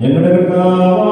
ഞങ്ങളുടെ കർത്താവായ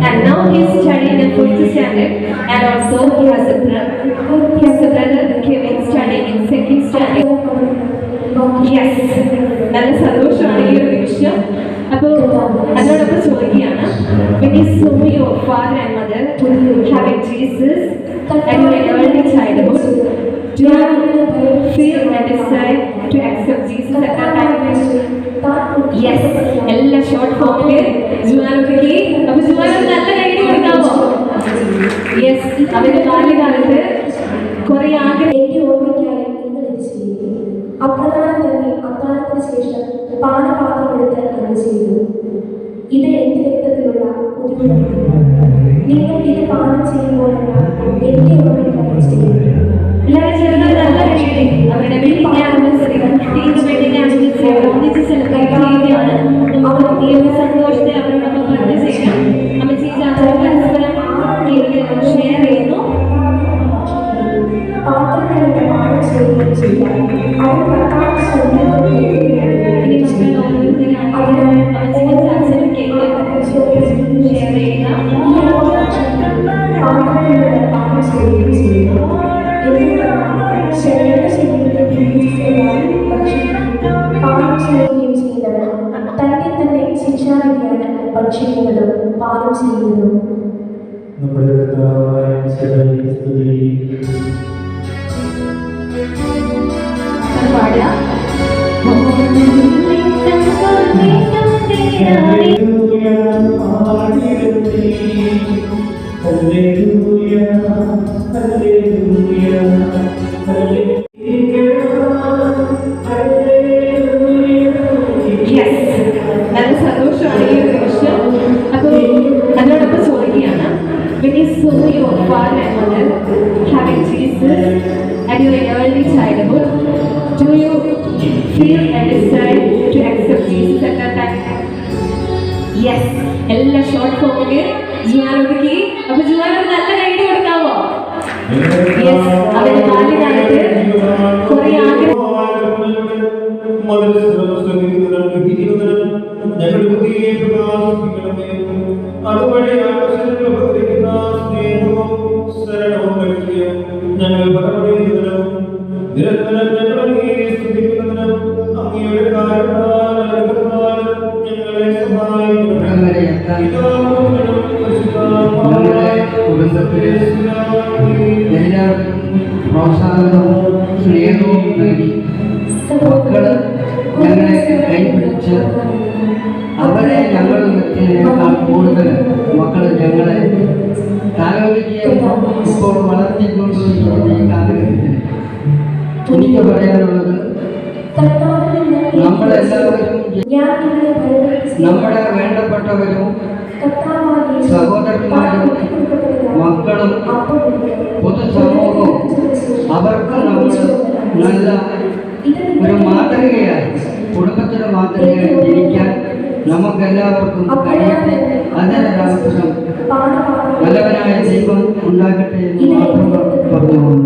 And now he is studying in fourth standard and also he has a brother. He has a brother Kevin studying in second standard. Yes. നല്ല സന്തോഷമാണ് ഈ ഒരു നിമിഷം അപ്പോൾ അതിനോടൊപ്പം ചോദിക്കുകയാണ് when you saw your father and mother having Jesus and your early childhood do you feel and decide to accept Jesus at that time yes എല്ലാ short ഫോമിൽ ജുവാനൊക്കെ അപ്പൊ ജുവാന നല്ല കൈഡി കൊടുക്കാമോ യെസ് അവന്റെ ബാല്യകാലത്ത് കുറെ ആഗ്രഹം നിങ്ങൾ ഇത് ചെയ്തു അപ്രകാരം തന്നെ അത്താഴത്തിന് ശേഷം പാനപാത്രം എടുത്ത് അത് ചെയ്തു ഇത് എന്റെ രക്തത്തിലുള്ള പുതിയ നിങ്ങൾ ഇത് പാനം ചെയ്യുമ്പോഴെല്ലാം ഭക്ഷിക്കുന്നതും പാനം ചെയ്യുന്നതും. നമ്മുടെ കർത്താവായ സ്തുതി. പാടുക. ഹല്ലേലൂയ, childhood do you feel and decide to accept Jesus at that time? Yes. എല്ലാ ഷോർട്ട് ഫോമിൽ ജുവാനൊതുക്കി അപ്പൊ ജുവാനൊരു നല്ല കൈഡി കൊടുക്കാമോ Yes, അവന്റെ ബാല്യകാലത്ത് കുറെ ആഗ്രഹം. അതുവഴി ആകർഷണങ്ങൾ ഉപകരിക്കുന്ന സ്നേഹവും ശരണവും നൽകിയ ഞങ്ങൾ പരമടയുന്നതിനും നിരന്തരം ഞങ്ങളെ സ്തുതിക്കുന്നതിനും അങ്ങയുടെ കാരണത്താൽ അനുഗ്രഹത്താൽ ഞങ്ങളെ പ്രോത്സാഹനവും സ്നേഹവും നൽകി. മക്കൾ ഞങ്ങളെ കൈപിടിച്ച് അവരെ ഞങ്ങൾ നിർത്തിയതിനേക്കാൾ കൂടുതൽ മക്കൾ ഞങ്ങളെ താലോലിക്കുകയും ഇപ്പോൾ വളർത്തിക്കൊണ്ടിരിക്കുന്ന എനിക്ക് പറയാനുള്ളത് നമ്മളെല്ലാവരും നമ്മുടെ വേണ്ടപ്പെട്ടവരും സഹോദരന്മാരും മക്കളും പൊതുസമൂഹവും അവർക്ക് നമ്മൾ നല്ല ഒരു മാതൃകയായി കുടുംബത്തിന് മാതൃകയായി ജീവിക്കാൻ നമുക്കെല്ലാവർക്കും കഴിയട്ടെ. അതിനൊരവസരം നല്ലവനായ ദൈവം ഉണ്ടാകട്ടെ എന്ന് മാത്രം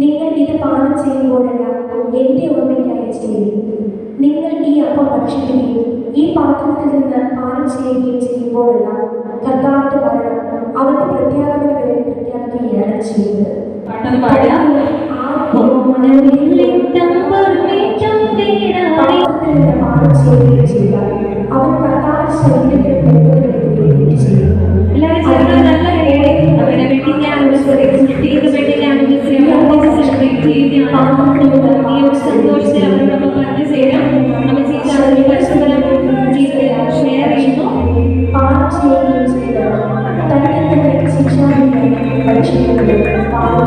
ഇത് പാനം ചെയ്യുമ്പോഴെല്ലാം എന്റെ ഓർമ്മയ്ക്കായി ചെയ്യും നിങ്ങൾ ഈ അപ്പം ഭക്ഷിക്കുകയും ഈ പാത്രത്തിൽ നിന്ന് പാനം ചെയ്യുകയും ചെയ്യുമ്പോഴെല്ലാം കർത്താവിന്റെ മരണം അവന്റെ പ്രത്യാഗമന വരെ പ്രഖ്യാപിക്കുകയാണ് ചെയ്യുന്നത്. പാനം ചെയ്യുകയും ചെയ്യുക അവൻ കർത്താവിന്റെ ശരീരത്തിൽ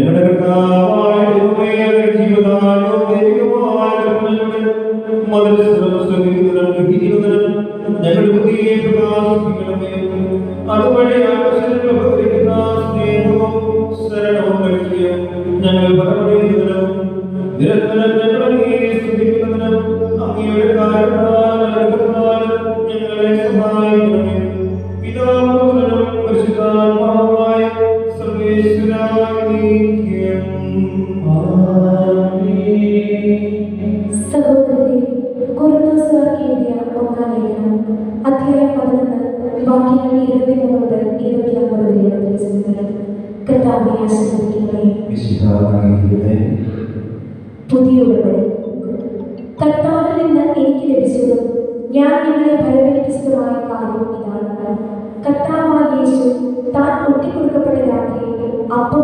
ഞങ്ങളുടെ സ്തുതിയുടപടി കർത്താവിൽ നിന്ന് എനിക്ക് ലഭിച്ചതും ഞാൻ നിങ്ങളെ ഭരമേൽപ്പിച്ചതുമായ കാര്യം ഇതാണ്. കർത്താവായ യേശു താൻ ഒട്ടിക്കൊടുക്കപ്പെട്ട രാത്രിയിൽ അപ്പം